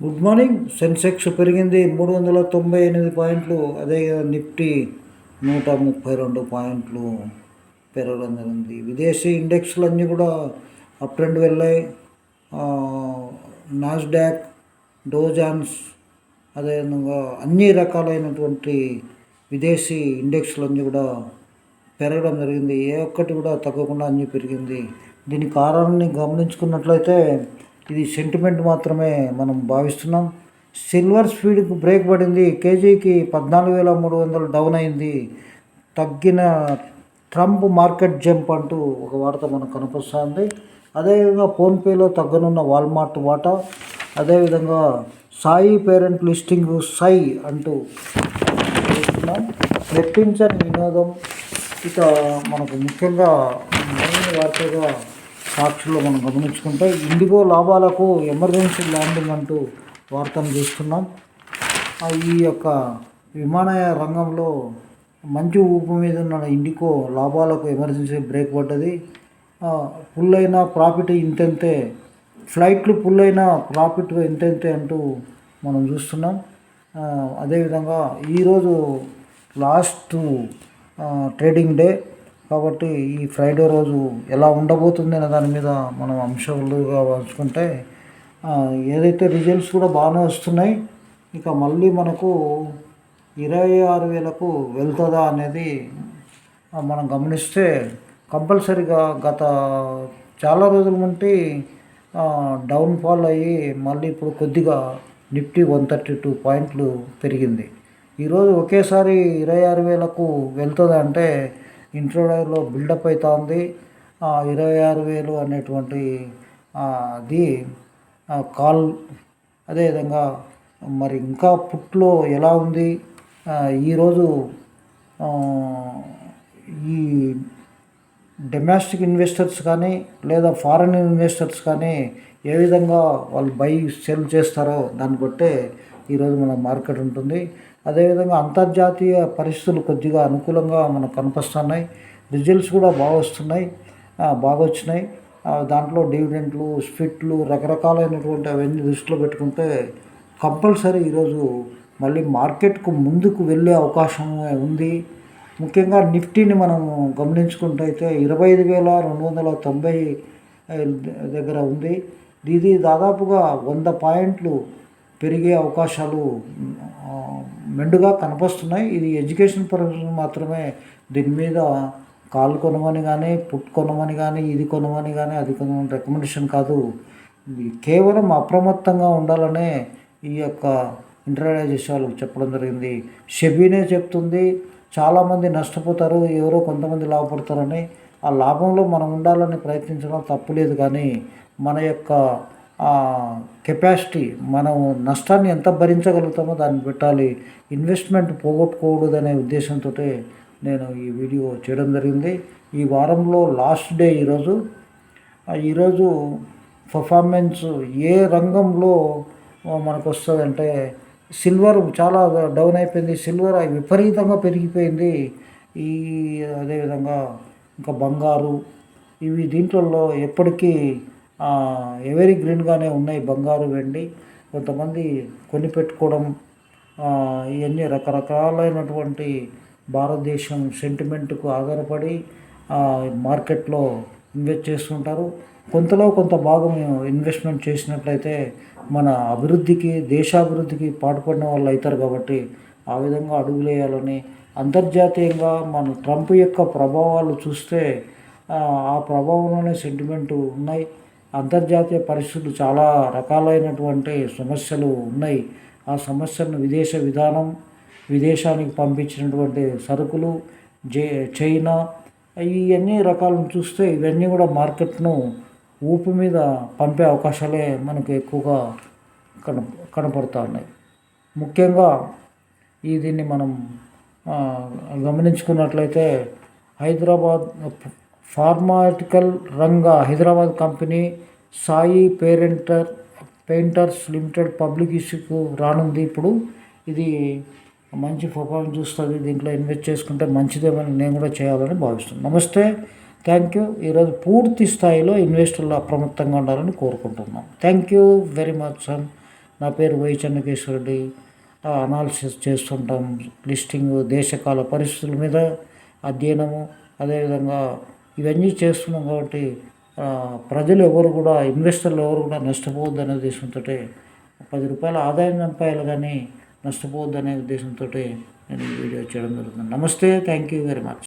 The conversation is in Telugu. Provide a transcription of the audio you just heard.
Good morning. సెన్సెక్స్ పెరిగింది మూడు వందల తొంభై ఎనిమిది పాయింట్లు. అదే నిఫ్టీ నూట ముప్పై రెండు పాయింట్లు పెరగడం జరిగింది. విదేశీ ఇండెక్స్లు అన్నీ కూడా అప్ ట్రెండ్ వెళ్ళాయి. నాస్డాక్ డోజాన్స్ అదేవిధంగా అన్ని రకాలైనటువంటి విదేశీ ఇండెక్స్లన్నీ కూడా పెరగడం జరిగింది. ఏ ఒక్కటి కూడా తగ్గకుండా అన్నీ పెరిగింది. దీని కారణాన్ని గమనించుకున్నట్లయితే ఇది సెంటిమెంట్ మాత్రమే మనం భావిస్తున్నాం. సిల్వర్ స్పీడ్కి బ్రేక్ పడింది. కేజీకి పద్నాలుగు వేల మూడు వందలు డౌన్ అయింది. తగ్గిన ట్రంప్ మార్కెట్ జంప్ అంటూ ఒక వార్త మనకు కనిపిస్తుంది. అదేవిధంగా ఫోన్పేలో తగ్గనున్న వాల్మార్ట్ వాటా అదేవిధంగా సాయి పేరెంట్ లిస్టింగ్ సై అంటూ చూస్తున్నాం రెట్టించని వినోదం ఇక మనకు ముఖ్యంగా మెయిన్ వార్తగా సాక్షుల్లో మనం గమనించుకుంటే ఇండిగో లాభాలకు ఎమర్జెన్సీ ల్యాండింగ్ అంటూ వార్తను చూస్తున్నాం. ఈ యొక్క విమానయ రంగంలో మంచి ఊపు మీద ఉన్న ఇండికో లాభాలకు ఎమర్జెన్సీ బ్రేక్ పడ్డది. ఫుల్ అయినా ప్రాఫిట్ ఇంతెంతే ఫ్లైట్లు ఫుల్ అయినా ప్రాఫిట్ ఇంతెంతే అంటూ మనం చూస్తున్నాం. అదేవిధంగా ఈరోజు లాస్ట్ ట్రేడింగ్ డే. కాబట్టి ఈ ఫ్రైడే రోజు ఎలా ఉండబోతుంది అనే దాని మీద మనం అంశాలుగా పంచుకుంటే ఏదైతే రిజల్ట్స్ కూడా బాగానే వస్తున్నాయి ఇక మళ్ళీ మనకు ఇరవై ఆరు వేలకు వెళ్తుందా అనేది మనం గమనిస్తే కంపల్సరిగా గత చాలా రోజుల నుండి డౌన్ఫాల్ అయ్యి మళ్ళీ ఇప్పుడు కొద్దిగా నిఫ్టీ వన్ థర్టీ టూ పాయింట్లు పెరిగింది. ఈరోజు ఒకేసారి ఇరవై ఆరు వేలకు వెళ్తుందంటే అంటే ఇంట్రోడర్లో బిల్డప్ అవుతా ఉంది ఇరవై ఆరు వేలు అనేటువంటి అది కాల్ అదేవిధంగా మరి ఇంకా పుట్లో ఎలా ఉంది? ఈరోజు ఈ డొమెస్టిక్ ఇన్వెస్టర్స్ కానీ లేదా ఫారెన్ ఇన్వెస్టర్స్ కానీ ఏ విధంగా వాళ్ళు బై సెల్ చేస్తారో దాన్ని బట్టే ఈరోజు మన మార్కెట్ ఉంటుంది. అదేవిధంగా అంతర్జాతీయ పరిస్థితులు కొద్దిగా అనుకూలంగా మనకు కనిపిస్తున్నాయి. రిజల్ట్స్ కూడా బాగా వస్తున్నాయి. బాగా వచ్చినాయి. దాంట్లో డివిడెంట్లు స్పిట్లు రకరకాలైనటువంటి అవన్నీ దృష్టిలో పెట్టుకుంటే కంపల్సరీ ఈరోజు మళ్ళీ మార్కెట్కు ముందుకు వెళ్ళే అవకాశం ఉంది. ముఖ్యంగా నిఫ్టీని మనం గమనించుకుంటే అయితే ఇరవై ఐదు వేల రెండు వందల తొంభై దగ్గర ఉంది. ఇది దాదాపుగా వంద పాయింట్లు పెరిగే అవకాశాలు మెండుగా కనిపిస్తున్నాయి. ఇది ఎడ్యుకేషన్ పర్పస్ మాత్రమే దీని మీద కాలు కొనమని కానీ పుట్ కొనమని కానీ ఇది కొనమని కానీ అది కొనమని రికమెండేషన్ కాదు. కేవలం అప్రమత్తంగా ఉండాలనే ఈ యొక్క ఇంటర్నైజేషన్ వాళ్ళకి చెప్పడం జరిగింది. షెబీనే చెప్తుంది చాలామంది నష్టపోతారు ఎవరో కొంతమంది లాభపడతారని. ఆ లాభంలో మనం ఉండాలని ప్రయత్నించడం తప్పులేదు కానీ మన యొక్క కెపాసిటీ మనం నష్టాన్ని ఎంత భరించగలుగుతామో దాన్ని పెట్టాలి. ఇన్వెస్ట్మెంట్ పోగొట్టుకోకూడదనే ఉద్దేశంతో నేను ఈ వీడియో చేయడం జరిగింది. ఈ వారంలో లాస్ట్ డే ఈరోజు. ఆ, ఈరోజు పర్ఫార్మెన్స్ ఏ రంగంలో మనకు వస్తుందంటే సిల్వర్ చాలా డౌన్ అయిపోయింది. సిల్వర్ విపరీతంగా పెరిగిపోయింది. ఈ అదేవిధంగా ఇంకా బంగారు ఇవి దీంట్లో ఎప్పటికీ ఎవరీ గ్రీన్గానే ఉన్నాయి బంగారు వెండి కొంతమంది కొని పెట్టుకోవడం ఇవన్నీ రకరకాలైనటువంటి భారతదేశం సెంటిమెంట్కు ఆధారపడి మార్కెట్లో ఇన్వెస్ట్ చేస్తుంటారు. కొంతలో కొంత భాగం ఇన్వెస్ట్మెంట్ చేసినట్లయితే మన అభివృద్ధికి దేశాభివృద్ధికి పాటుపడిన వాళ్ళు అవుతారు కాబట్టి ఆ విధంగా అడుగులేయాలని అంతర్జాతీయంగా మన ట్రంప్ యొక్క ప్రభావాలు చూస్తే ఆ, ఆ ప్రభావంలోనే సెంటిమెంట్ ఉన్నాయి. అంతర్జాతీయ పరిస్థితులు చాలా రకాలైనటువంటి సమస్యలు ఉన్నాయి. ఆ సమస్యలను విదేశ విధానం విదేశానికి పంపించినటువంటి సరుకులు జే చైనా ఇవన్నీ రకాలను చూస్తే ఇవన్నీ కూడా మార్కెట్ను ఊపు మీద పంపే అవకాశాలే మనకు ఎక్కువగా కన కనపడుతూ ఉన్నాయి ముఖ్యంగా ఈ దీన్ని మనం గమనించుకున్నట్లయితే హైదరాబాద్ ఫార్మాటికల్ రంగ Hyderabad company Sai Parenteral Parenterals limited public ఇష్యూకు రానుంది. ఇప్పుడు ఇది మంచి పర్ఫార్మెన్స్ చూస్తుంది. దీంట్లో ఇన్వెస్ట్ చేసుకుంటే మంచిదేమని నేను కూడా చేయాలని భావిస్తున్నాను. నమస్తే. థ్యాంక్ యూ ఈరోజు పూర్తి స్థాయిలో ఇన్వెస్టర్లు అప్రమత్తంగా ఉండాలని కోరుకుంటున్నాం. Thank you very much sir నా పేరు వై చెన్నకేశ్వరరెడ్డి అనాలిసిస్ చేస్తుంటాం. లిస్టింగ్ దేశకాల పరిస్థితుల మీద అధ్యయనము. అదేవిధంగా ఇవన్నీ చేస్తున్నాం కాబట్టి ప్రజలు ఎవరు కూడా ఇన్వెస్టర్లు ఎవరు కూడా నష్టపోవద్దు అనే ఉద్దేశంతో పది రూపాయల ఆదాయం చంపాయాలి కానీ నష్టపోవద్దు అనే ఉద్దేశంతో నేను వీడియో చేయడం జరుగుతుంది. నమస్తే థ్యాంక్ యూ వెరీ మచ్.